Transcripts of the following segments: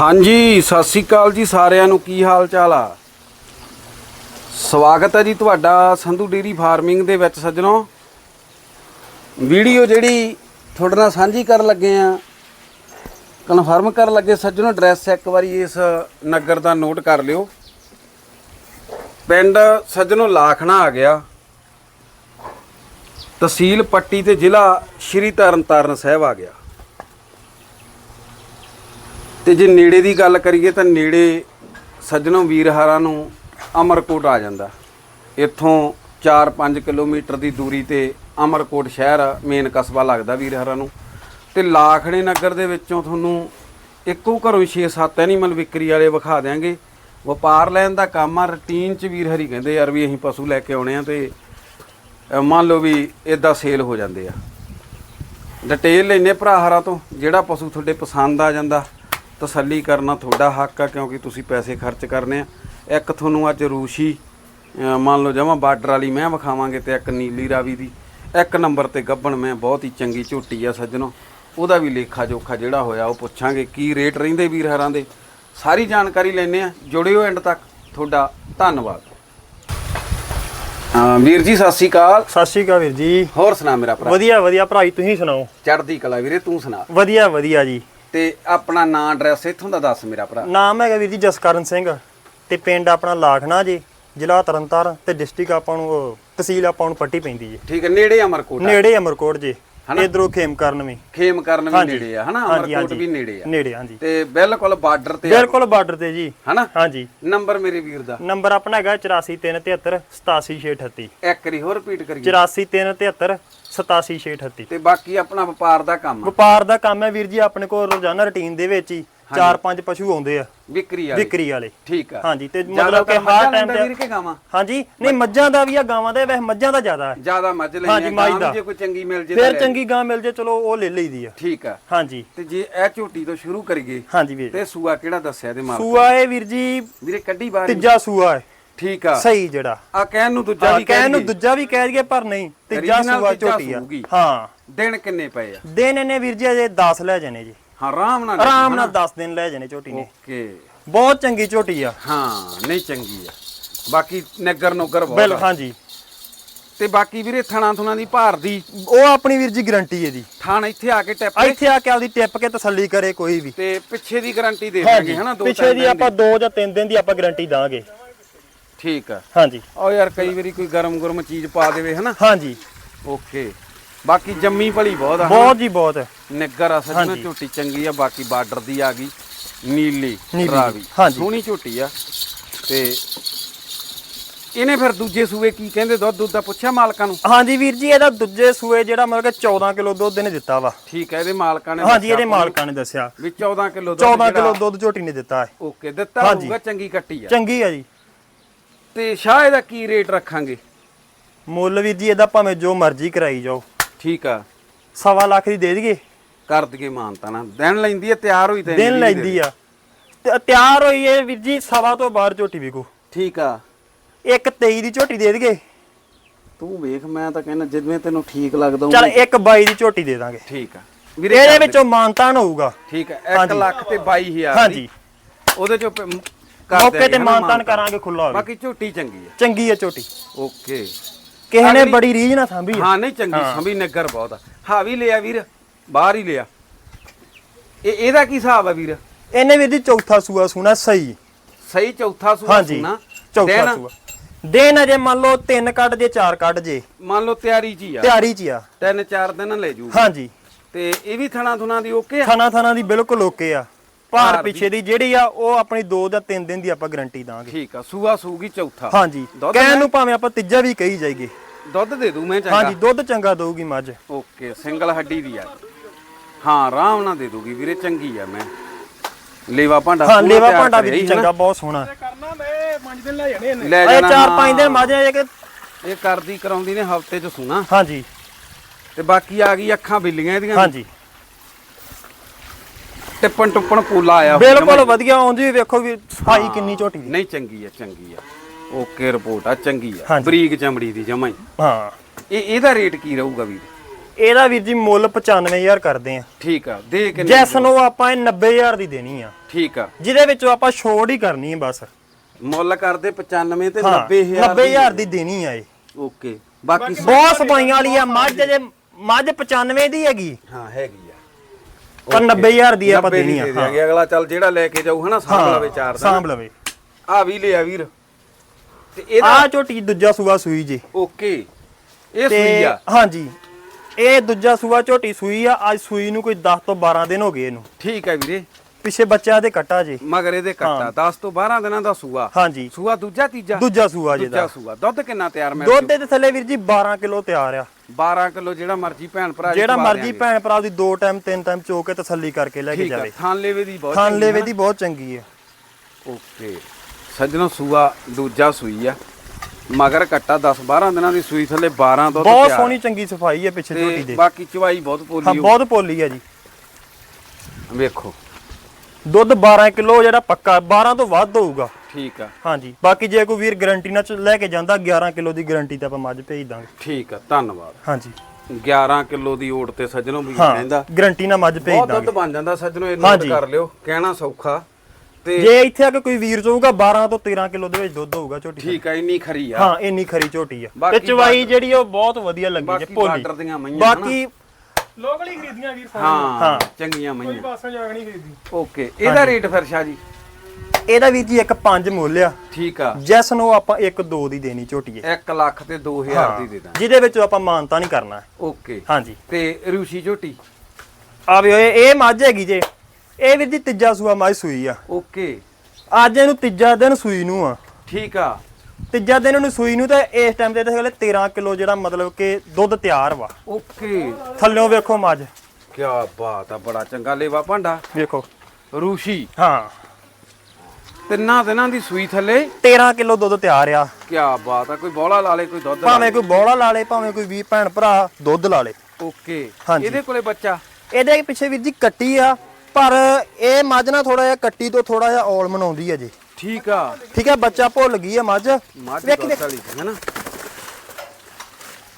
ਹਾਂਜੀ, ਸਤਿ ਸ੍ਰੀ ਅਕਾਲ ਜੀ ਸਾਰਿਆਂ ਨੂੰ। ਕੀ ਹਾਲ ਚਾਲ ਆ? ਸਵਾਗਤ ਹੈ ਜੀ ਤੁਹਾਡਾ ਸੰਧੂ ਡੇਰੀ ਫਾਰਮਿੰਗ ਦੇ ਵਿੱਚ ਸੱਜਣੋ। ਵੀਡੀਓ ਜਿਹੜੀ ਤੁਹਾਡੇ ਨਾਲ ਸਾਂਝੀ ਕਰਨ ਲੱਗੇ ਆ, ਕਨਫਰਮ ਕਰਨ ਲੱਗੇ ਸੱਜਣੋ, ਐਡਰੈਸ ਇੱਕ ਵਾਰੀ ਇਸ ਨਗਰ ਦਾ ਨੋਟ ਕਰ ਲਿਓ। ਪਿੰਡ ਸੱਜਣੋ ਲਾਖਣਾ ਆ ਗਿਆ। ਤਹਿਸੀਲ ਪੱਟੀ ਤੇ ਜ਼ਿਲ੍ਹਾ ਸ਼੍ਰੀ ਤਰਨਤਾਰਨ ਸਾਹਿਬ ਆ ਗਿਆ। ਤੇ ਜੇ ਨੇੜੇ ਦੀ ਗੱਲ ਕਰੀਏ ਤਾਂ ਨੇੜੇ ਸੱਜਣੋਂ ਵੀਰਹਾਰਾਂ ਨੂੰ ਅਮਰਕੋਟ ਆ ਜਾਂਦਾ। ਇੱਥੋਂ 4-5 ਕਿਲੋਮੀਟਰ ਦੀ ਦੂਰੀ ਤੇ ਅਮਰਕੋਟ ਸ਼ਹਿਰ ਮੇਨ ਕਸਬਾ ਲੱਗਦਾ ਵੀਰਹਾਰਾਂ ਨੂੰ। ਤੇ ਲਾਖੜੇ ਨਗਰ ਦੇ ਵਿੱਚੋਂ ਤੁਹਾਨੂੰ ਇੱਕੋ ਘਰੋਂ 6-7 ਐਨੀਮਲ ਵਿਕਰੀ ਵਾਲੇ ਵਿਖਾ ਦਿਆਂਗੇ। ਵਪਾਰ ਲੈਣ ਦਾ ਕੰਮ ਆ, ਰੂਟੀਨ ਚ ਵੀਰਹਰੀ ਕਹਿੰਦੇ ਯਾਰ ਵੀ ਅਸੀਂ ਪਸ਼ੂ ਲੈ ਕੇ ਆਉਣੇ ਆ ਤੇ ਮੰਨ ਲਓ ਵੀ ਇਦਾਂ ਸੇਲ ਹੋ ਜਾਂਦੇ ਆ। ਡਿਟੇਲ ਲੈਨੇ ਭਰਾ ਹਰਾਂ ਤੋਂ, ਜਿਹੜਾ ਪਸ਼ੂ ਤੁਹਾਡੇ ਪਸੰਦ ਆ ਜਾਂਦਾ। ਤਸੱਲੀ ਕਰਨਾ ਤੁਹਾਡਾ ਹੱਕ ਆ ਕਿਉਂਕਿ ਤੁਸੀਂ ਪੈਸੇ ਖਰਚ ਕਰਨੇ ਆ। ਇੱਕ ਤੁਹਾਨੂੰ ਅੱਜ ਰੂਸ਼ੀ ਮੰਨ ਲਓ ਜਮਾ ਬਾਰਡਰ ਵਾਲੀ ਮੈਂ ਵਿਖਾਵਾਂਗੇ ਤੇ ਇੱਕ ਨੀਲੀ ਰਾਵੀ ਦੀ। ਇੱਕ ਨੰਬਰ ਤੇ ਗੱਬਣ ਮੈਂ ਬਹੁਤ ਹੀ ਚੰਗੀ ਝੋਟੀ ਆ ਸੱਜਣੋ। ਉਹਦਾ ਵੀ ਲੇਖਾ ਜੋਖਾ ਜਿਹੜਾ ਹੋਇਆ ਉਹ ਪੁੱਛਾਂਗੇ ਕੀ ਰੇਟ ਰਹਿੰਦੇ ਵੀਰ ਹਰਾਂ ਦੇ। ਸਾਰੀ ਜਾਣਕਾਰੀ ਲੈਣੇ ਆ। ਜੁੜਿਓ ਐਂਡ ਤੱਕ। ਤੁਹਾਡਾ ਧੰਨਵਾਦ। ਵੀਰ ਜੀ ਸਤਿ ਸ਼੍ਰੀ ਅਕਾਲ। ਸਤਿ ਸ਼੍ਰੀ ਅਕਾਲ ਵੀਰ ਜੀ। ਹੋਰ ਸੁਣਾ ਮੇਰਾ ਭਰਾ। ਵਧੀਆ ਵਧੀਆ। ਭਰਾਈ ਤੁਸੀਂ ਸੁਣਾਓ? ਚੜ੍ਹਦੀ ਕਲਾ ਵੀਰੇ ਤੂੰ ਸੁਣਾ। ਵਧੀਆ ਵਧੀਆ ਜੀ। ਤੇ ਆਪਣਾ ਨਾਂ ਐਡਰੈਸ ਇੱਥੋਂ ਦਾ ਦੱਸ ਮੇਰਾ ਭਰਾ। ਨਾਮ ਹੈਗਾ ਵੀਰ ਜੀ ਜਸਕਰਨ ਸਿੰਘ ਤੇ ਪਿੰਡ ਆਪਣਾ ਲਾਖਣਾ ਜੀ ਜ਼ਿਲ੍ਹਾ ਤਰਨਤਾਰਨ ਤੇ ਡਿਸਟ੍ਰਿਕਟ ਆਪਾਂ ਨੂੰ ਉਹ, ਤਹਿਸੀਲ ਆਪਾਂ ਨੂੰ ਪੱਟੀ ਪੈਂਦੀ ਜੀ। ਠੀਕ ਹੈ ਨੇੜੇ ਅਮਰਕੋਟ ਆ। ਨੇੜੇ ਅਮਰਕੋਟ ਜੀ। ਹਨਾ? ਇਧਰੋਂ ਖੇਮ ਕਰਨ ਵੀ। ਖੇਮ ਕਰਨ ਵੀ। ਨੇੜੇ ਆ ਹਨਾ? ਅਮਰਕੋਟ। ਵੀ ਨੇੜੇ ਆ। ਨੇੜੇ ਹਾਂਜੀ। ਤੇ ਬਿਲਕੁਲ ਬਾਰਡਰ ਤੇ। ਬਿਲਕੁਲ ਬਾਰਡਰ ਤੇ ਜੀ। ਹਨਾ? ਹਾਂਜੀ। ਨੰਬਰ ਮੇਰੇ ਵੀਰ ਦਾ। ਨੰਬਰ ਆਪਣਾ ਹੈਗਾ 84373 87638 ਇੱਕ ਵਾਰੀ ਹੋਰ ਰਿਪੀਟ ਕਰੀਏ। 84373 87638 ਤੇ ਬਾਕੀ ਆਪਣਾ ਵਪਾਰ ਦਾ ਕੰਮ ਵਪਾਰ ਦਾ ਕੰਮ ਹੈ ਵੀਰ ਜੀ ਆਪਣੇ ਕੋਲ ਰੋਜ਼ਾਨਾ ਰੁਟੀਨ ਦੇ ਵਿੱਚ ਹੀ। ਚਾਰ ਪੰਜ ਪਸ਼ੂ ਆਉਂਦੇ ਆ। ਵਿਕਰੀ ਵਾਲੀ। ਵਿਕਰੀ ਵਾਲੇ। ਠੀਕ ਆ। ਹਾਂਜੀ ਤੇ ਮਤਲਬ ਕਿ ਹਰ ਟਾਈਮ ਵੀਰ ਤੇ ਕੇ ਗਾਵਾਂ? ਹਾਂਜੀ ਨਹੀਂ ਮੱਝਾਂ ਦਾ ਵੀ ਆ ਗਾਵਾਂ ਦਾ ਵੈਸੇ ਮੱਝਾਂ ਦਾ ਜ਼ਿਆਦਾ। ਹੈ ਜ਼ਿਆਦਾ ਮੱਝ ਲੈਣੀ ਹਾਂਜੀ, ਮੱਝ ਦਾ। ਜੇ ਕੋਈ ਚੰਗੀ ਮਿਲ ਜੇ ਫਿਰ ਚੰਗੀ ਗਾਂ ਮਿਲ ਜੇ ਚਲੋ ਉਹ ਲੈ ਲਈਦੀ ਆ। ਠੀਕ ਆ। ਹਾਂਜੀ। ਤੇ ਜੇ ਇਹ ਝੋਟੀ ਤੋਂ ਸ਼ੁਰੂ ਕਰੀਏ ਹਾਂਜੀ ਵੀਰ। ਤੇ ਸੂਆ ਕਿਹੜਾ ਦੱਸਿਆ ਤੇ ਮਾਲ ਸੂਆ ਇਹ ਵੀਰ ਜੀ ਵੀਰੇ ਕੱਢੀ ਬਾਹਰ। ਤੀਜਾ ਸੂਆ ਹੈ। ਠੀਕ ਆ। ਸਹੀ ਜਿਹੜਾ। ਆ ਕਹਿਣ ਨੂੰ ਦੂਜਾ ਵੀ ਕਹਿਣ ਨੂੰ ਦੂਜਾ ਵੀ ਕਹਿ ਦਈਏ ਪਰ ਨਹੀਂ ਤੀਜਾ ਸੂਆ ਝੋਟੀ ਆ। ਹਾਂ। ਦਿਨ ਕਿੰਨੇ ਪਏ ਆ? ਦਿਨ ਇਹਨੇ ਵੀਰ ਜੀ ਅਜੇ 10 ਲੈ ਜਾਣੇ ਜੀ। ਹਾਂ ਆਰਾਮ ਨਾਲ ਆਰਾਮ ਨਾਲ 10 ਦਿਨ ਲੈ ਜਾਣੇ ਝੋਟੀ ਨੇ। ਓਕੇ। ਬਹੁਤ ਚੰਗੀ ਝੋਟੀ ਆ। ਹਾਂ ਨਹੀਂ ਚੰਗੀ ਆ। ਬਾਕੀ ਨਗਰ ਨੋਗਰ ਬਿਲ ਬਹੁਤ ਆ। ਹਾਂਜੀ। ਤੇ ਬਾਕੀ ਵੀਰੇ ਥਣਾ ਥੁਣਾ ਦੀ ਭਾਰ ਦੀ ਉਹ ਆਪਣੀ ਵੀਰ ਜੀ ਗਰੰਟੀ ਹੈ ਜੀ। ਥਾਣ ਇੱਥੇ ਆ ਕੇ ਟੈਪ ਇੱਥੇ ਆ ਕੇ ਆਪਦੀ ਟਿੱਪ ਕੇ ਤਸੱਲੀ ਕਰੇ ਕੋਈ ਵੀ। ਤੇ ਪਿੱਛੇ ਦੀ ਗਾਰੰਟੀ ਦੇ ਦਾਂਗੇ ਹਨਾ ਦੋ ਪਿੱਛੇ ਦੀ ਆਪਾਂ 2 ਜਾਂ 3 ਦਿਨ ਦੀ ਆਪਾਂ ਗਰੰਟੀ ਦਾਂਗੇ। ਠੀਕ ਆ। ਹਾਂਜੀ। ਉਹ ਯਾਰ ਕਈ ਵਾਰੀ ਕੋਈ ਗਰਮ ਗਰਮ ਚੀਜ਼ ਪਾ ਦੇਵੇ ਹਨਾ। ਹਾਂਜੀ। ਓਕੇ। ਬਾਕੀ ਜੰਮੀ ਭਲੀ ਬਹੁਤ ਆ? ਬਹੁਤ ਜੀ ਬਹੁਤ। ਨਿੱਗਰ ਆ ਸੱਜਣਾ। ਝੋਟੀ ਚੰਗੀ ਆ ਬਾਕੀ ਬਾਰਡਰ ਦੀ ਆ ਗਈ ਨੀਲੀ ਰਾਵੀ। ਸੋਹਣੀ ਝੋਟੀ ਆ। ਤੇ ਇਹਨੇ ਫਿਰ ਦੂਜੇ ਸੂਏ ਕੀ ਕਹਿੰਦੇ? ਦੁੱਧ ਦੁੱਧ ਦਾ ਪੁੱਛਿਆ ਮਾਲਕਾਂ ਨੂੰ? ਹਾਂਜੀ ਵੀਰ ਜੀ ਇਹਦਾ ਦੂਜੇ ਸੂਏ ਜਿਹੜਾ ਮਤਲਬ ਕਿ 14 ਕਿਲੋ ਦੁੱਧ ਇਹਨੇ ਦਿੱਤਾ ਵਾ। ਠੀਕ ਹੈ ਇਹਦੇ ਮਾਲਕਾਂ ਨੇ ਹਾਂਜੀ ਇਹਦੇ ਮਾਲਕਾਂ ਨੇ ਦੱਸਿਆ। ਵੀ 14 ਕਿਲੋ 14 ਕਿਲੋ ਦੁੱਧ ਝੋਟੀ ਨੇ ਦਿੱਤਾ ਹੈ। ਓਕੇ ਦਿੱਤਾ। ਹੋਊਗਾ ਚੰਗੀ ਕੱਟੀ ਆ। ਚੰਗੀ ਆ ਜੀ। ਤੇ ਸ਼ਾਹ ਇਹਦਾ ਕੀ ਰੇਟ ਰੱਖਾਂਗੇ? ਮੁੱਲ ਵੀਰ ਜੀ ਇਹਦਾ ਭਾਵੇਂ ਜੋ ਮਰਜ਼ੀ ਕਰਾਈ ਜਾਓ। ਠੀਕ ਆ। ਸਵਾ ਲੱਖ ਦੀ ਦੇ ਦਈਏ? ਕਰ ਦਈਏ ਮਾਨਤਾ ਨਾ। ਦਿਨ ਲੈਂਦੀ ਆ ਤਿਆਰ ਹੋਈ ਤੇ ਦਿਨ ਲੈਂਦੀ ਆ। ਤੇ ਤਿਆਰ ਹੋਈ ਇਹ ਵੀਰ ਜੀ ਸਵਾ ਤੋਂ ਬਾਹਰ ਝੋਟੀ ਵਿਕੂ। ਠੀਕ ਆ। ਇੱਕ 23 ਦੀ ਝੋਟੀ ਦੇ ਦਈਏ? ਤੂੰ ਵੇਖ ਮੈਂ ਤਾਂ ਕਹਿੰਦਾ ਜਿਵੇਂ ਤੈਨੂੰ ਠੀਕ ਲੱਗਦਾ ਚਲ ਇੱਕ 22 ਦੀ ਝੋਟੀ ਦੇ ਦਾਂਗੇ। ਠੀਕ ਆ। ਇਹਦੇ ਕਰ ਦੇ। ਵਿੱਚੋਂ ਮਾਨਤਾਨ ਹੋਊਗਾ ਠੀਕ ਆ 1 ਹਾਂਜੀ। ਲੱਖ ਤੇ 22000 ਹਾਂਜੀ। ਉਹਦੇ ਚੋਂ ਮੌਕੇ ਤੇ ਮਾਨਤਾਨ ਕਰਾਂਗੇ ਖੁੱਲਾ ਬਾਕੀ ਝੋਟੀ ਚੰਗੀ ਆ। ਚੰਗੀ ਆ ਝੋਟੀ। ਓਕੇ। ਕਿਸੇ ਨੇ ਬੜੀ ਰੀਝ ਨਾ ਸਾਂਭੀ ਆ। ਹਾਂ ਨਹੀਂ ਚੰਗੀ ਸੰਭੀ ਨਗਰ ਬਹੁਤ ਆ। ਹਾਂ ਵੀ ਲਿਆ ਵੀਰ ਬਾਹਰ ਹੀ ਲਿਆ। ਇਹ ਇਹਦਾ ਕੀ ਹਿਸਾਬ ਆ ਵੀਰ? ਇਹਨੇ ਵੀਰ ਜੀ ਚੌਥਾ ਸੂਆ ਸੁਣਾ ਸਹੀ। ਸਹੀ ਚੌਥਾ ਸੂਆ ਹਾਂਜੀ ਸੁਣਾ। ਚੌਥਾ? ਸੂਆ। ਦਿਨ ਅਜੇ ਮੰਨ ਲਓ ਤਿੰਨ ਕੱਢ ਜੇ ਚਾਰ ਕੱਢ ਜੇ। ਮੰਨ ਲਓ ਤਿਆਰੀ ਜੀ ਆ। ਤਿਆਰੀ ਚ ਹੀ ਆ। ਤਿੰਨ ਚਾਰ ਦਿਨ ਲੈ ਜੂ। ਹਾਂਜੀ। ਤੇ ਇਹ ਵੀ ਥਣਾ ਥੁਣਾ ਦੀ ਓਕੇ ਆ? ਥਾਣਾ ਥਾਣਾ ਦੀ ਬਿਲਕੁਲ ਓਕੇ ਆ। ਭਾਰ ਪਿੱਛੇ ਦੀ ਜਿਹੜੀ ਆ ਉਹ ਆਪਣੀ 2 ਜਾਂ 3 ਦਿਨ ਦੀ ਆਪਾਂ ਗਾਰੰਟੀ ਦਾਂਗੇ। ਠੀਕ ਆ ਸੂਆ ਸੂਗੀ ਚੌਥਾ। ਹਾਂਜੀ ਦੁੱਧ ਕਹਿਣ ਨੂੰ ਭਾਵੇਂ ਆਪਾਂ ਤੀਜਾ ਵੀ ਕਹੀ ਜਾਈਏ। ਦੁੱਧ ਦੇ ਦੂ ਮੈਂ ਚੰਗਾ। ਹਾਂਜੀ ਦੁੱਧ ਚੰਗਾ ਦਊਗੀ ਮੱਝ। ਓਕੇ ਸਿੰਗਲ ਹੱਡੀ ਦੀ ਆ। ਹਾਂ ਆਰਾਮ ਨਾਲ ਦੇ ਦੂਗੀ ਵੀਰੇ ਚੰਗੀ ਆ ਮੈਂ। ਲੇਵਾ ਭਾਂਡਾ ਹਾਂ ਲੇਵਾ ਭਾਂਡਾ ਵੀ ਚੰਗਾ ਬਹੁਤ ਸੋਹਣਾ। ਕਰਨਾ ਮੈਂ 5 ਦਿਨ ਲੈ ਜਾਣੇ ਚਾਰ। ਪੰਜ ਦਿਨ ਮੱਝ ਆ ਕਿ ਇਹ ਕਰਦੀ ਕਰਾਉਂਦੀ ਨੇ ਹਫ਼ਤੇ ਚ ਸੁਣਾ। ਹਾਂਜੀ। ਤੇ ਬਾਕੀ ਆ ਗਈ ਅੱਖਾਂ ਬਿੱਲੀਆਂ ਇਹਦੀਆਂ। ਹਾਂਜੀ। ਟਿੱਪਣ ਟੁੱਪਣ ਪੂਲਾ ਆਇਆ ਬਿਲਕੁਲ ਜਮਾਂ ਵਧੀਆ ਆਉਂਦੀ ਵੀ ਵੇਖੋ ਵੀ ਸਫ਼ਾਈ ਕਿੰਨੀ ਝੋਟੀ ਦੀ। ਨਹੀਂ ਚੰਗੀ ਆ ਚੰਗੀ ਆ। ਓਕੇ ਰਿਪੋਰਟ ਆ ਚੰਗੀ ਆ। ਹਾਂਜੀ। ਬਰੀਕ ਚਮੜੀ ਦੀ ਜਮਾਂ ਹੀ। ਹਾਂ। ਇਹ ਇਹਦਾ ਰੇਟ ਕੀ ਰਹੂਗਾ ਵੀਰ? ਇਹਦਾ ਵੀਰ ਜੀ ਮੁੱਲ 95000 ਕਰਦੇ ਆ। ਠੀਕ ਆ ਦੇ ਕੇ ਜੈਸ ਨੂੰ ਆਪਾਂ ਇਹ 90000 ਦੀ ਦੇਣੀ ਆ। ਠੀਕ ਆ। ਜਿਹਦੇ ਵਿੱਚੋਂ ਆਪਾਂ ਛੋੜ ਹੀ ਕਰਨੀ ਹੈ ਬਸ। ਮੁੱਲ ਕਰਦੇ 95 ਤੇ ਹਾਂ 90000 90000 ਦੀ ਦੇਣੀ ਆ। ਇਹ। ਓਕੇ ਬਾਕੀ ਬਹੁਤ ਸਫਾਈਆਂ ਵਾਲੀ ਆ ਮੱਝ ਜੇ ਮੱਝ 95 ਦੀ ਹੈਗੀ। ਹਾਂ ਹੈਗੀ ਪਰ 90000 ਦੀ ਆਪਾਂ 90 ਦੀ ਦੇਣੀ ਆ। ਦੇ ਦਿਆਂਗੇ ਅਗਲਾ ਚੱਲ ਜਿਹੜਾ ਲੈ ਕੇ ਜਾਊ ਹਨਾ ਸਾਂਭ ਲਵੇ ਚਾਰ ਦਾ। ਸਾਂਭ ਲਵੇ। ਆ ਵੀ ਲਿਆ ਵੀਰ। ਤੇ ਇਹਦਾ ਆ ਝੋਟੀ ਦੂਜਾ ਸੂਆ ਸੂਈ ਜੀ। ਓਕੇ। ਇਹ ਤੇ ਸੂਈ ਆ। ਹਾਂਜੀ। ਇਹ ਦੂਜਾ ਸੂਆ ਝੋਟੀ ਸੂਈ ਆ ਅੱਜ ਸੂਈ ਨੂੰ ਕੋਈ 10 ਤੋਂ 12 ਦਿਨ ਹੋ ਗਏ ਇਹਨੂੰ। ਠੀਕ ਆ ਵੀਰੇ। ਪਿੱਛੇ ਬੱਚਾ ਦੇ ਕੱਟਾ ਜੀ। ਮਗਰ ਇਹਦੇ ਕੱਟਾ। 10 ਤੋਂ 12 ਦਿਨਾਂ ਦਾ ਸੂਆ। ਹਾਂਜੀ। ਸੂਆ ਦੂਜਾ ਤੀਜਾ? ਦੂਜਾ ਸੂਆ ਜੀ ਦੂਜਾ ਦਾ। ਸੂਆ। ਦੁੱਧ ਕਿੰਨਾ ਤਿਆਰ ਮੈਂ ਦੁੱਧ ਦੇ ਥੱਲੇ ਵੀਰ ਜੀ 12 ਕਿਲੋ ਤਿਆਰ ਆ। 12 ਕਿਲੋ ਜਿਹੜਾ ਮਰਜ਼ੀ ਭੈਣ ਭਰਾ ਜਿਹੜਾ ਮਰਜ਼ੀ। ਭੈਣ ਭਰਾ ਦੀ ਦੋ ਟਾਈਮ ਤਿੰਨ ਟਾਈਮ ਚੋ ਕੇ ਤਸੱਲੀ ਕਰਕੇ ਲੈ ਕੇ ਜਾਵੇ। ਥਾਨ ਲੇਵੇ ਦੀ ਬਹੁਤ ਚੰਗੀ ਲੇਵੇ। ਦੀ ਬਹੁਤ ਚੰਗੀ ਆ। ਓਕੇ। ਸੱਜਣੋ ਸੂਆ ਦੂਜਾ ਸੂਈ ਆ। ਮਗਰ ਕੱਟਾ 10 12 ਦਿਨਾਂ ਦੀ ਸੂਈ ਥੱਲੇ 12 ਦੁੱਧ ਬਹੁਤ। ਸੋਹਣੀ ਚੰਗੀ ਸਫ਼ਾਈ ਹੈ ਪਿੱਛੇ ਝੋਟੀ ਦੇ। ਬਾਕੀ ਚਵਾਈ ਬਹੁਤ ਹਾਂ ਪੋਲੀ ਬਹੁਤ ਪੋਲੀ ਆ ਜੀ। ਵੇਖੋ। ਦੁੱਧ 12 ਕਿਲੋ ਜਿਹੜਾ ਪੱਕਾ 12 ਤੋਂ ਵੱਧ ਹੋਊਗਾ। ਠੀਕ ਆ। ਹਾਂਜੀ ਬਾਕੀ ਜੇ ਕੋਈ ਵੀਰ ਗਾਰੰਟੀ ਨਾਲ ਲੈ ਕੇ ਜਾਂਦਾ 11 ਕਿਲੋ ਦੀ ਗਾਰੰਟੀ ਤੇ ਆਪਾਂ ਮੱਝ ਭੇਜ ਦਾਂਗੇ। ਠੀਕ ਆ ਧੰਨਵਾਦ। ਹਾਂਜੀ। 11 ਕਿਲੋ ਦੀ ਓਟ ਤੇ ਸੱਜਣੋ ਵੀ ਹਾਂ ਕਹਿੰਦਾ ਗਾਰੰਟੀ ਨਾਲ ਮੱਝ ਭੇਜ ਬਹੁਤ ਦੁੱਧ ਦਾਂਗੇ। ਬਣ ਜਾਂਦਾ ਸੱਜਣੋ ਇਹ ਨੋਟ। ਕਰ ਲਿਓ ਕਹਿਣਾ ਸੌਖਾ। ਤੇ ਜੇ ਇੱਥੇ ਆ ਕੇ ਕੋਈ ਵੀਰ ਚਾਹੂਗਾ 12 ਤੋਂ 13 ਕਿਲੋ ਦੇ ਵਿੱਚ ਦੁੱਧ ਹੋਊਗਾ ਝੋਟੀ। ਠੀਕ ਆ ਇੰਨੀ ਖਰੀ ਆ। ਹਾਂ ਇੰਨੀ ਖਰੀ ਝੋਟੀ ਆ। ਤੇ ਚਵਾਈ ਜਿਹੜੀ ਉਹ ਬਹੁਤ ਵਧੀਆ ਲੱਗੀ ਜੇ ਬਾਕੀ ਭੋਲੀ। ਬਾਰਡਰ ਦੀਆਂ ਮਈਆਂ ਬਾਕੀ ਲੋਕਲ ਹੀ ਖਰੀਦੀਆਂ ਵੀਰ ਸਾਰੇ। ਹਾਂ ਹਾਂ। ਚੰਗੀਆਂ ਕੋਈ ਮਈਆਂ ਪਾਸੋਂ ਜਾ ਕੇ ਨਹੀਂ ਖਰੀਦੀ। ਓਕੇ ਇਹਦਾ ਰੇਟ ਫਿਰ ਸ਼ਾਹ ਜੀ? ਇਹਦਾ ਵੀਰ ਜੀ ਇੱਕ 5 ਮੁੱਲ ਆ। ਠੀਕ ਆ। ਜੈਸ ਨੂੰ ਆਪਾਂ ਇੱਕ 2 ਦੀ ਦੇਣੀ ਝੋਟੀ ਹੈ 1 ਲੱਖ ਤੇ 2000 ਦੀ ਦੇ ਦਾਂ ਜਿਹਦੇ ਵਿੱਚ ਆਪਾਂ ਮਾਨਤਾ ਨਹੀਂ ਕਰਨਾ। ਓਕੇ। ਹਾਂਜੀ। ਤੇ ਰੂਸ਼ੀ ਝੋਟੀ? ਆ ਵੀ ਇਹ ਇਹ ਮੱਝ ਹੈਗੀ ਜੇ। ਇਹ ਵੀਰ ਜੀ ਤੀਜਾ ਸੂਆ ਮੱਝ ਸੂਈ ਆ। ਓਕੇ। ਅੱਜ ਇਹਨੂੰ ਤੀਜਾ ਦਿਨ ਸੂਈ ਨੂੰ ਆ। ਠੀਕ ਆ। ਤੀਜਾ ਦਿਨ ਇਹਨੂੰ ਸੂਈ ਨੂੰ ਤੇ ਇਸ ਟਾਈਮ ਤੇ ਇਹਦੇ ਕੋਲੇ 13 ਕਿਲੋ ਜਿਹੜਾ ਮਤਲਬ ਕਿ ਦੁੱਧ ਤਿਆਰ ਵਾ। ਓਕੇ। ਥੱਲਿਓਂ ਵੇਖੋ ਮੱਝ। ਕੀ ਬਾਤ ਆ ਬੜਾ ਚੰਗਾ ਲੇਵਾ ਭਾਂਡਾ। ਵੇਖੋ। ਰੂਸ਼ੀ। ਹਾਂ। ਤਿੰਨਾਂ ਦਿਨਾਂ ਦੀ ਸੂਈ ਥੱਲੇ। 13 ਕਿਲੋ ਦੁੱਧ ਤਿਆਰ ਆ। ਕੀ ਬਾਤ ਆ ਕੋਈ ਬੋਲਾ ਲਾ ਲੇ ਕੋਈ ਦੁੱਧ ਲਾ ਭਾਵੇਂ ਕੋਈ ਬੋੜਾ ਲਾ ਲੇ ਭਾਵੇਂ ਕੋਈ ਵੀ ਭੈਣ ਭਰਾ ਦੁੱਧ ਲਾ ਲੇ। ਲੇ। ਓਕੇ। ਹਾਂਜੀ। ਇਹਦੇ ਕੋਲੇ ਬੱਚਾ? ਇਹਦੇ ਪਿੱਛੇ ਵੀਰ ਜੀ ਕੱਟੀ ਆ ਪਰ ਇਹ ਮੱਝ ਨਾ ਥੋੜਾ ਜਿਹਾ ਕੱਟੀ ਤੋਂ ਥੋੜਾ ਜਿਹਾ ਔਲ ਮਨਾਉਂਦੀ ਆ ਜੀ। ਠੀਕ ਆ। ਠੀਕ ਹੈ ਬੱਚਾ ਭੁੱਲ ਗਈ ਆ ਮੱਝ। ਵੇਖ ਵਾਲੀ ਹੈ ਨਾ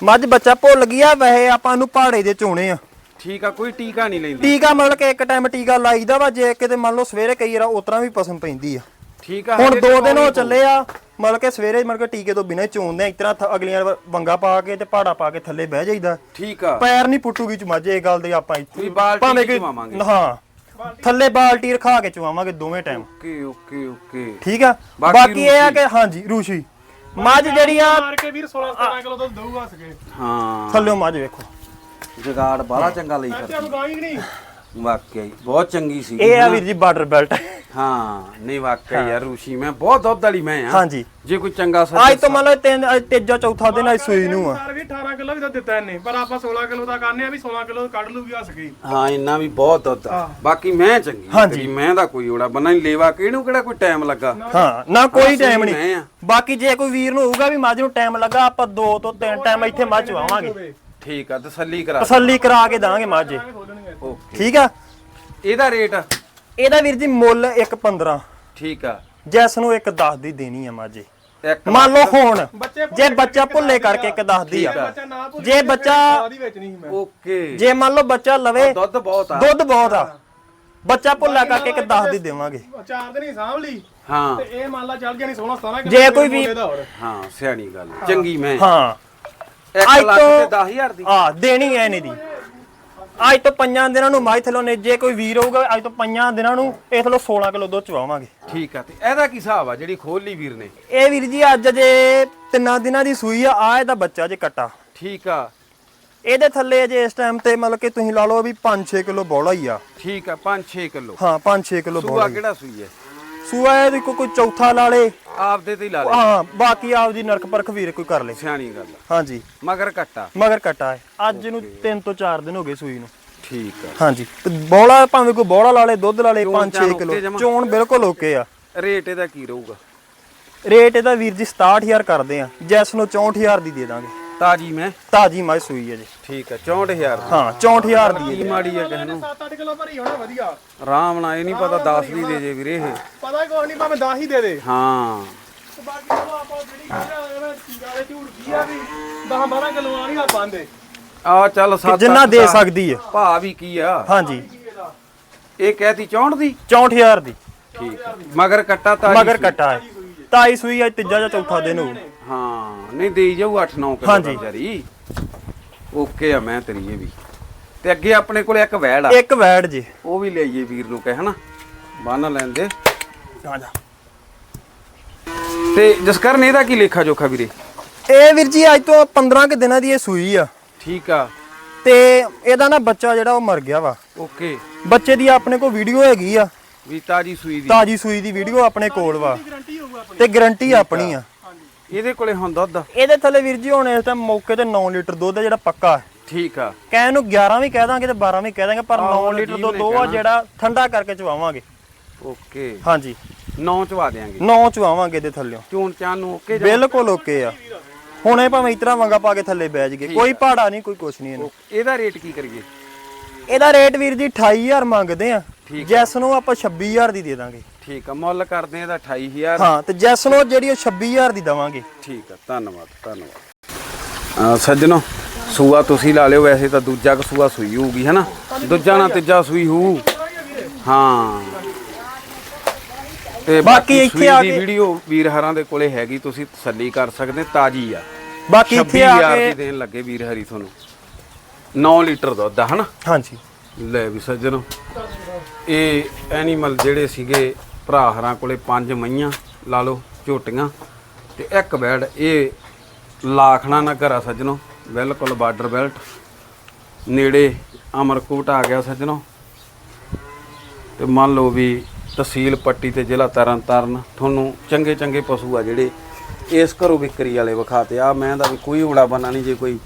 ਮੱਝ ਬੱਚਾ ਭੁੱਲ ਗਈ ਆ ਵੈਸੇ ਆਪਾਂ ਨੂੰ ਪਹਾੜੇ ਦੇ ਚੋਣੇ ਆ। ਠੀਕ ਆ ਕੋਈ ਟੀਕਾ ਨਹੀਂ ਲੈਂਦੀ। ਟੀਕਾ ਮਤਲਬ ਕਿ ਇੱਕ ਟਾਈਮ ਟੀਕਾ ਲਾਈਦਾ ਵਾ ਜੇ ਕਿਤੇ ਮੰਨ ਲਓ ਸਵੇਰੇ ਕਈ ਵਾਰ ਉਤਰਾ ਵੀ ਪਸਮ ਪੈਂਦੀ ਆ। ਠੀਕ ਆ ਹੁਣ ਦੋ ਦਿਨ ਹੋ ਚੱਲੇ ਆ ਮਤਲਬ ਕਿ ਸਵੇਰੇ ਮਤਲਬ ਕਿ ਟੀਕੇ ਤੋਂ ਬਿਨਾਂ ਚੋਣਦੇ ਆ ਇਸ ਤਰ੍ਹਾਂ ਅਗਲੀਆਂ ਵੰਗਾ ਪਾ ਕੇ ਤੇ ਪਹਾੜਾ ਪਾ ਕੇ ਥੱਲੇ ਬਹਿ ਜਾਈਦਾ। ਠੀਕ ਆ। ਪੈਰ ਨਹੀਂ ਪੁੱਟੂਗੀ ਚ ਮੱਝ ਇਹ ਗੱਲ ਦੇ ਆਪਾਂ ਇੱਥੇ ਭਾਵੇਂ ਚੁਆਵਾਂਗੇ। ਹਾਂ। ਥੱਲੇ ਬਾਲਟੀ ਰਖਾ ਕੇ ਚਵਾਵਾਂਗੇ ਦੋਵੇਂ ਟਾਈਮ ਓਕੇ ਓਕੇ ਓਕੇ। ਠੀਕ ਆ? ਬਾਕੀ ਇਹ ਆ। ਕਿ ਹਾਂਜੀ ਰੂਸ਼ੀ। ਮੱਝ ਜਿਹੜੀ ਆ ਮਾਰ ਕੇ ਵੀਰ 16 17 ਕਿਲੋ ਦੁੱਧ ਦਊਗਾ ਸਕੇ ਹਾਂ। ਥੱਲਿਓ ਮੱਝ ਵੇਖੋ। ਜਗਾੜ ਬਾਹਲਾ ਚੰਗਾ ਲਈ ਤੇ ਫਿਰ ਆਪ ਗਾਈ ਨਹੀਂ। ਵਾਕਿਆ ਹੀ ਬਹੁਤ ਚੰਗੀ ਸੀ ਇਹ ਆ ਵੀਰ ਜੀ ਬਾਰਡਰ ਬੈਲਟ। ਹਾਂ ਨਹੀਂ ਵਾਕਿਆ ਯਾਰ ਰੂਸ਼ੀ ਮੈਂ ਬਹੁਤ ਦੁੱਧ ਵਾਲੀ ਮੈਂ ਆ। ਹਾਂਜੀ। ਜੇ ਕੋਈ ਚੰਗਾ ਅੱਜ ਸੱਜਣ ਤੋਂ ਮੰਨ ਲਓ ਤਿੰਨ ਅੱਜ ਤੀਜਾ ਚੌਥਾ ਦਿਨ ਅੱਜ ਸੂਈ ਨੂੰ ਆ। ਸਾਰ ਵੀ 18 ਕਿਲੋ ਵੀ ਦੁੱਧ ਦਿੱਤਾ ਇਹਨੇ ਪਰ ਆਪਾਂ 16 ਕਿਲੋ ਦਾ ਕਰਨੇ ਆ ਵੀ 16 ਕਿਲੋ ਕੱਢ ਲੂਗੀ ਹੱਸ ਕੇ। ਹਾਂ ਇੰਨਾ ਵੀ ਬਹੁਤ ਦੁੱਧ ਆ। ਬਾਕੀ ਮੈਂ ਚੰਗੀ। ਤੇਰੀ ਮੈਂ ਦਾ ਕੋਈ ਓੜਾ ਬੰਨਾ ਨਹੀਂ ਲੇਵਾ ਕਿਹਨੂੰ ਕਿਹੜਾ ਕੋਈ ਟਾਈਮ ਲੱਗਾ? ਹਾਂ ਨਾ ਕੋਈ ਟਾਈਮ ਨਹੀਂ। ਆ। ਬਾਕੀ ਜੇ ਕੋਈ ਵੀਰ ਨੂੰ ਹੋਊਗਾ ਵੀ ਮੱਝ ਨੂੰ ਟਾਈਮ ਲੱਗਾ ਆਪਾਂ ਦੋ ਤੋਂ ਤਿੰਨ ਟਾਈਮ ਇੱਥੇ ਮੱਝ ਚਵਾਵਾਂਗੇ ਠੀਕ ਆ ਤਸੱਲੀ ਕਰਾ। ਤਸੱਲੀ ਕਰਾ ਕੇ ਦਾਂਗੇ ਮੱਝ ਠੀਕ ਆ? ਇਹਦਾ ਰੇਟ? ਇਹਦਾ ਵੀਰ ਜੀ ਮੁੱਲ 1.15 ਠੀਕ ਆ। ਜੈਸ ਨੂੰ 1.10 ਦੀ ਦੇਣੀ ਆ। ਇੱਕ ਮੰਨ ਲਓ ਹੁਣ ਜੇ ਬੱਚਾ ਭੁੱਲੇ ਕਰਕੇ 1.10 ਦੀ ਆ। ਜੇ ਬੱਚਾ ਨਹੀਂ ਸੀ ਮੈਂ। ਓਕੇ। ਜੇ ਮੰਨ ਲਓ ਬੱਚਾ ਲਵੇ ਦੁੱਧ ਬਹੁਤ ਆ। ਦੁੱਧ ਬਹੁਤ ਆ। ਬੱਚਾ ਭੁੱਲਾ ਕਰਕੇ 1.10 ਦੀ ਦੇਵਾਂਗੇ। ਚਾਰ ਦਿਨ ਹੀ ਸਾਂਭ ਲਈ ਹਾਂ। ਤੇ ਇਹ ਮੰਨ ਲਾ ਚੱਲ ਗਿਆ ਨਹੀਂ 16 17 ਕਿਲੋ ਜੇ ਕੋਈ ਵੀ- ਦਾ ਹੋਰ। ਹਾਂ ਸਿਆਣੀ ਗੱਲ ਚੰਗੀ ਮੈਂ। ਹਾਂ। 1 ਅੱਜ ਲੱਖ ਤੋਂ- ਤੇ 10000 ਦੀ। ਆ ਦੇਣੀ ਐ ਇਹਨੇ ਦੀ। ਅੱਜ ਤੋਂ ਪੰਜਾਂ ਦਿਨਾਂ ਨੂੰ ਮਾਈ ਥਲੋਂ ਨੇ ਜੇ ਕੋਈ ਵੀਰ ਹੋਊਗਾ ਅੱਜ ਤੋਂ ਪੰਜਾਂ ਦਿਨਾਂ ਨੂੰ ਇਹ ਥਲੋਂ 16 ਕਿਲੋ ਦੁੱਧ ਚਵਾਵਾਂਗੇ। ਠੀਕ ਆ ਤੇ ਇਹਦਾ ਕੀ ਹਿਸਾਬ ਆ ਜਿਹੜੀ ਖੋਲ ਲਈ ਵੀਰ ਨੇ? ਇਹ ਵੀਰ ਜੀ ਅੱਜ ਜੇ ਤਿੰਨਾਂ ਦਿਨਾਂ ਦੀ ਸੂਈ ਆ ਆ ਇਹਦਾ ਬੱਚਾ ਜੇ ਕੱਟਾ। ਠੀਕ ਆ। ਇਹਦੇ ਥੱਲੇ ਜੇ ਇਸ ਟਾਈਮ ਤੇ ਮਤਲਬ ਕਿ ਤੁਸੀਂ ਲਾ ਲਓ ਵੀ 5-6 ਕਿਲੋ ਬੋਲਾ ਹੀ ਆ। ਠੀਕ ਆ 5-6 ਕਿਲੋ। ਹਾਂ 5-6 ਕਿਲੋ ਸੂਆ ਬੋਲਾ ਕਿਹੜਾ ਸੂਈ ਹੈ ਸੂਆ ਇਹਦੀ ਕੋਈ ਕੋਈ ਚੌਥਾ ਲਾ ਲੇ। ਆਪਦੇ ਤੇ ਹੀ ਲਾ ਲੈ। ਹਾਂ ਬਾਕੀ ਆਪਦੀ ਨਰਕ ਪਰਖ ਵੀਰ ਕੋਈ ਕਰ ਲੇ। ਸਿਆਣੀ ਗੱਲ ਆ। ਹਾਂਜੀ। ਮਗਰ ਕੱਟਾ ਮਗਰ ਕੱਟਾ ਹੈ। ਅੱਜ ਨੂੰ 3 ਤੋਂ 4 ਦਿਨ ਹੋ ਗਏ ਸੂਈ ਨੂੰ। ਠੀਕ ਆ। ਹਾਂਜੀ। ਤੇ ਬੋਲਾ ਭਾਵੇਂ ਕੋਈ ਬੋਲਾ ਲਾ ਲੇ ਦੁੱਧ ਲਾ ਲੇ ਚੋਣ 5-6 ਚਾਣ ਕਿਲੋ। ਜਮਾਂ? ਚੋਣ ਬਿਲਕੁਲ ਓਕੇ ਆ। ਰੇਟ ਇਹਦਾ ਕੀ ਰਹੂਗਾ? ਰੇਟ ਇਹਦਾ ਵੀਰ ਜੀ 67000 ਕਰਦੇ ਆ। ਜੈਸ ਨੂੰ 64000 ਦੀ ਦੇ ਦਾਂਗੇ। ਤਾਜੀ ਮੈਂ। ਤਾਜੀ ਮੱਝ ਸੂਈ ਹੈ ਜੀ। ਠੀਕ ਆ 64000 ਦੀ। ਹਾਂ 64000 ਦੀ ਹੈ ਕੀ ਜੀ। ਮਾੜੀ ਆ ਕਿਸੇ ਨੂੰ 7-8 ਕਿਲੋ ਭਰੀ ਹੋਣਾ ਵਧੀਆ ਆਰਾਮ ਨਾਲ ਇਹ ਨਹੀਂ ਪਤਾ 10 ਦੀ ਦੇ ਜੇ ਵੀਰੇ ਇਹ। ਪਤਾ ਕੋਈ ਨਹੀਂ ਭਾਵੇਂ 10 ਹੀ ਦੇ ਦੇ। ਹਾਂ। ਤੇ ਬਾਕੀ ਚਲੋ ਆਪਾਂ ਜਿਹੜੀ ਕਹਿੰਦੇ ਟੀਕਾ ਦੇ ਝੂਠ ਕੀ ਆ ਵੀ 10 12 ਕਿਲੋ ਵਾਲੀ ਆ ਬੰਦੇ ਆ ਚੱਲ ਕਿ ਸੱਤ ਜਿੰਨਾ ਦੇ। ਸਕਦੀ ਹੈ। ਭਾ ਵੀ ਕੀ ਆ? ਹਾਂਜੀ। ਇਹ ਕਹਿਤੀ 64 ਦੀ? 64000 ਦੀ। ਠੀਕ ਮਗਰ ਕੱਟਾ ਤਾਂ ਮਗਰ ਕੱਟਾ ਹੈ। ਤਾਈ ਸੂਈ ਅੱਜ ਤੀਜਾ ਜਾਂ ਚੌਥਾ ਦਿਨ ਹੋਊ। ਹਾਂ ਨਹੀਂ ਦੇਈ ਜਾਊ 8-9 ਕਿਲੋ ਹਾਂਜੀ। ਵਿਚਾਰੀ। ਓਕੇ ਆ ਮੈਂ ਤੇਰੀ ਇਹ ਵੀ। ਤੇ ਅੱਗੇ ਆਪਣੇ ਕੋਲੇ ਇੱਕ ਵੈੜ ਆ। ਇੱਕ ਵੈੜ ਜੀ। ਉਹ ਵੀ ਲਈਏ ਵੀਰ ਨੂੰ ਕਹਿ ਹਨਾ? ਬੰਨ ਲੈਂਦੇ। ਆ ਜਾ। ਤੇ ਜਸਕਰਨ ਇਹਦਾ ਕੀ ਲੇਖਾ ਜੋਖਾ ਵੀਰੇ? ਇਹ ਵੀਰ ਜੀ ਅੱਜ ਤੋਂ 15 ਕੁ ਦਿਨਾਂ ਦੀ ਇਹ ਸੂਈ ਆ। ਠੀਕ ਆ। ਤੇ ਇਹਦਾ ਨਾ ਬੱਚਾ ਜਿਹੜਾ ਉਹ ਮਰ ਗਿਆ ਵਾ। ਓਕੇ। ਬੱਚੇ ਦੀ ਆਪਣੇ ਕੋਲ ਵੀਡੀਓ ਹੈਗੀ ਆ। ਵੀ ਤਾਜੀ ਸੂਈ ਦੀ। ਤਾਜੀ ਸੂਈ ਦੀ ਵੀਡੀਓ ਆਪਣੇ ਕੋਲ ਵਾ। ਤੇ ਗਾਰੰਟੀ ਆਪਣੀ ਆ। ਇਹਦੇ ਕੋਲੇ ਹੁਣ ਦੁੱਧ? ਇਹਦੇ ਥੱਲੇ ਵੀਰ ਜੀ ਹੁਣ ਇਸ ਟਾਈਮ ਮੌਕੇ ਤੇ 9 ਲੀਟਰ ਦੁੱਧ ਆ ਜਿਹੜਾ ਪੱਕਾ ਹੈ। ਠੀਕ ਆ। ਕਹਿਣ ਨੂੰ 11 ਵੀ ਕਹਿ ਦਾਂਗੇ ਤੇ 12 ਵੀ ਕਹਿ ਦਾਂਗੇ ਪਰ 9 ਆਹੋ, ਲੀਟਰ ਦੁੱਧ ਉਹ ਆ। ਜਿਹੜਾ ਠੰਡਾ ਕਰਕੇ ਚਵਾਵਾਂਗੇ। ਓਕੇ। ਹਾਂਜੀ। 9 ਚਵਾ ਦੇਾਂਗੇ 9 ਚਵਾਵਾਂਗੇ ਇਹਦੇ ਥੱਲਿਓਂ। ਚੂਨ ਚਾਨ ਨੂੰ ਓਕੇ ਜਾਂ? ਬਿਲਕੁਲ ਓਕੇ ਆ। ਹੁਣੇ ਭਾਵੇਂ ਇਤਰਾ ਮੰਗਾ ਪਾ ਕੇ ਥੱਲੇ ਬਹਿ ਜਗੇ ਕੋਈ ਭਾੜਾ ਨਹੀਂ ਕੋਈ ਕੁਛ ਨਹੀਂ ਇਹਨੂੰ। ਇਹਦਾ ਰੇਟ ਕੀ ਕਰੀਏ? ਇਹਦਾ ਰੇਟ ਵੀਰ ਜੀ 28000 ਮੰਗਦੇ ਆ। ਜੈਸ ਨੂੰ ਆਪਾਂ 26000 ਦੀ ਦੇ ਦਾਂਗੇ। ਠੀਕ ਆ ਮੁੱਲ ਕਰਦੇ ਆ ਇਹਦਾ 28000 ਹਾਂ ਤੇ ਜੈਸ ਨੂੰ ਜਿਹੜੀ ਉਹ 26000 ਦੀ ਦਵਾਂਗੇ। ਠੀਕ ਆ ਧੰਨਵਾਦ ਧੰਨਵਾਦ। ਸੱਜਣੋ ਸੂਆ ਤੁਸੀਂ ਲਾ ਲਿਓ ਵੈਸੇ ਤਾਂ ਦੂਜਾ ਕ ਸੂਆ ਸੂਈ ਹੋਊਗੀ ਹੈਨਾ? ਦੂਜਾ ਨਾ ਤੀਜਾ ਸੂਈ ਹੋਊ। ਹਾਂ। ਤੇ ਬਾਕੀ ਇੱਥੇ ਆ ਕੇ- ਵੀਡੀਓ ਵੀਰ ਹਰਾਂ ਦੇ ਕੋਲੇ ਹੈਗੀ ਤੁਸੀਂ ਤਸੱਲੀ ਕਰ ਸਕਦੇ ਤਾਜੀ ਆ। ਬਾਕੀ ਇੱਥੇ ਆ 26000 ਦੀ ਕੇ ਦੇਣ ਲੱਗੇ ਵੀਰ ਹਰੀ ਤੁਹਾਨੂੰ। 9 ਲੀਟਰ ਦੁੱਧ ਆ ਹਨਾ? ਹਾਂਜੀ। ਲੈ ਵੀ ਸੱਜਣੋ ਇਹ ਐਨੀਮਲ ਜਿਹੜੇ ਸੀਗੇ ਭਰਾ ਹਰਾਂ ਕੋਲੇ ਪੰਜ ਮਈਆਂ, ਲਾ ਲਓ, ਝੋਟੀਆਂ, ਤੇ ਇੱਕ ਬੈਡ ਇਹ ਲਾਖਣਾ ਨਾ ਆ ਸੱਜਣੋ, ਬਿਲਕੁਲ ਬਾਰਡਰ ਬੈਲਟ, ਨੇੜੇ ਅਮਰਕੋਟ ਆ ਗਿਆ ਸੱਜਣੋ। ਤੇ ਮੰਨ ਲਓ ਵੀ ਤਹਿਸੀਲ ਪੱਟੀ ਤੇ ਜ਼ਿਲ੍ਹਾ ਤਰਨਤਾਰਨ, ਤੁਹਾਨੂੰ ਚੰਗੇ ਚੰਗੇ ਪਸ਼ੂ ਆ ਜਿਹੜੇ ਇਸ ਘਰੋਂ ਵਿਕਰੀ ਵਾਲੇ ਵਿਖਾਤੇ। ਆ ਮੈਂ ਦਾ ਵੀ ਕੋਈ ਉੜਾ ਬਣਾ ਨਹੀਂ, ਜੇ ਕੋਈ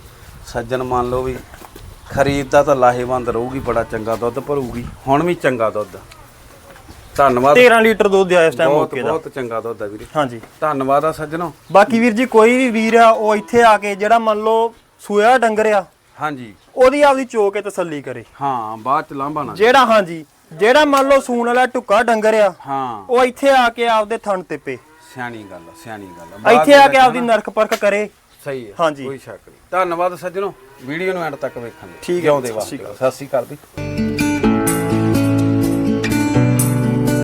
ਸੱਜਣ ਮੰਨ ਲਓ ਵੀ ਖਰੀਦਦਾ ਤਾਂ ਲਾਹੇਵੰਦ ਰਹੂਗੀ, ਬੜਾ ਚੰਗਾ ਦੁੱਧ ਭਰੂਗੀ, ਹੁਣ ਵੀ ਚੰਗਾ ਦੁੱਧ ਧੰਨਵਾਦ। 13 ਲੀਟਰ ਦੁੱਧ ਆ ਇਸ ਟਾਈਮ ਬਹੁਤ ਓਕੇ ਦਾ। ਬਹੁਤ ਚੰਗਾ ਦੁੱਧ ਆ ਵੀਰੇ। ਹਾਂਜੀ। ਧੰਨਵਾਦ ਆ ਸੱਜਣੋ। ਬਾਕੀ ਵੀਰ ਜੀ ਕੋਈ ਵੀ ਵੀਰ ਆ ਉਹ ਇੱਥੇ ਆ ਕੇ ਜਿਹੜਾ ਮੰਨ ਲਓ ਸੂਆ ਡੰਗਰ ਆ ਹਾਂਜੀ। ਉਹਦੀ ਆਪਦੀ ਚੋ ਕੇ ਤਸੱਲੀ ਕਰੇ। ਹਾਂ ਬਾਅਦ ਚ ਲਾਂਭਾ ਨਾ ਜਿਹੜਾ ਹਾਂਜੀ ਜਿਹੜਾ ਮੰਨ ਲਓ ਸੂਣ ਵਾਲਾ ਟੁੱਕਾ ਡੰਗਰ ਆ ਹਾਂ। ਉਹ ਇੱਥੇ ਆ ਕੇ ਆਪਦੇ ਥਣ ਤਿੱਪੇ ਸਿਆਣੀ ਗੱਲ ਆ ਸਿਆਣੀ ਗੱਲ ਆ। ਬਾਅਦ ਇੱਥੇ ਆ ਕੇ ਆਪਦੀ ਨਰਕ ਪਰਖ ਕਰੇ। ਸਹੀ ਹੈ ਹਾਂਜੀ। ਕੋਈ ਸ਼ੱਕ ਨਹੀਂ। ਧੰਨਵਾਦ ਸੱਜਣੋ। ਵੀਡੀਓ ਨੂੰ ਐਂਡ ਤੱਕ ਵੇਖਣ ਲਈ। ਠੀਕ ਹੈ, ਜਿਉਂਦੇ ਸਤਿ ਸ਼੍ਰੀ ਵਾਸਤੇ। ਸਤਿ ਸ਼੍ਰੀ ਅਕਾਲ ਜੀ।